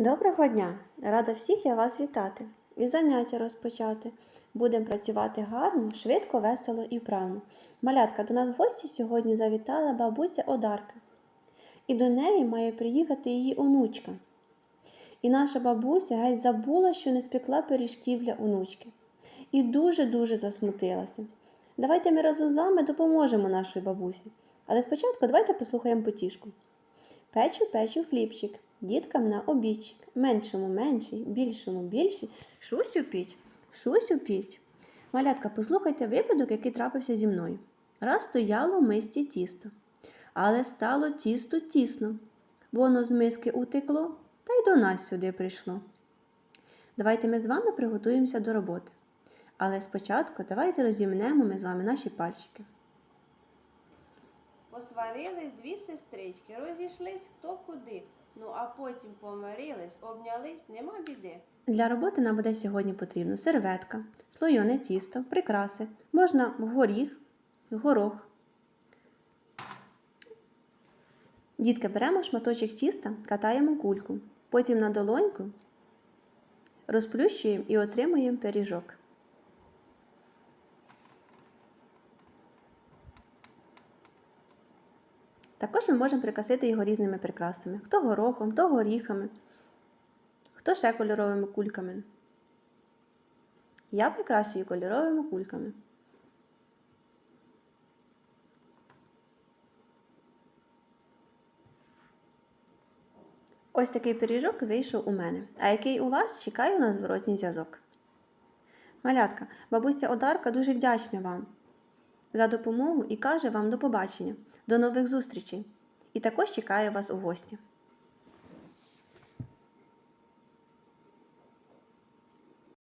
Доброго дня! Рада всіх я вас вітати і заняття розпочати. Будемо працювати гарно, швидко, весело і вправно. Малятка, до нас в гості сьогодні завітала бабуся Одарка. І до неї має приїхати її онучка. І наша бабуся геть забула, що не спекла пиріжків для онучки. І дуже-дуже засмутилася. Давайте ми разом з вами допоможемо нашій бабусі. Але спочатку давайте послухаємо потішку. Печу, печу хлібчик, діткам на обідчик, меншому менший, більшому більший, шусь у піч, шусь у піч. Малятка, послухайте випадок, який трапився зі мною. Раз стояло в мисці тісто, але стало тісто тісно. Воно з миски утекло та й до нас сюди прийшло. Давайте ми з вами приготуємося до роботи. Але спочатку давайте розімнемо ми з вами наші пальчики. Посварились дві сестрички, розійшлись хто куди. Ну а потім помирились, обнялись, нема біди. Для роботи нам буде сьогодні потрібно серветка, слойоне тісто, прикраси, можна горіх, горох. Дітки, беремо шматочок тіста, катаємо кульку, потім на долоньку розплющуємо і отримуємо пиріжок. Також ми можемо прикрасити його різними прикрасами. Хто горохом, хто горіхами, хто ще кольоровими кульками. Я прикрашую кольоровими кульками. Ось такий пиріжок вийшов у мене. А який у вас чекаю на зворотній зв'язок. Малятка, бабуся Одарка дуже вдячна вам за допомогу і каже вам до побачення, до нових зустрічей. І також чекає вас у гості.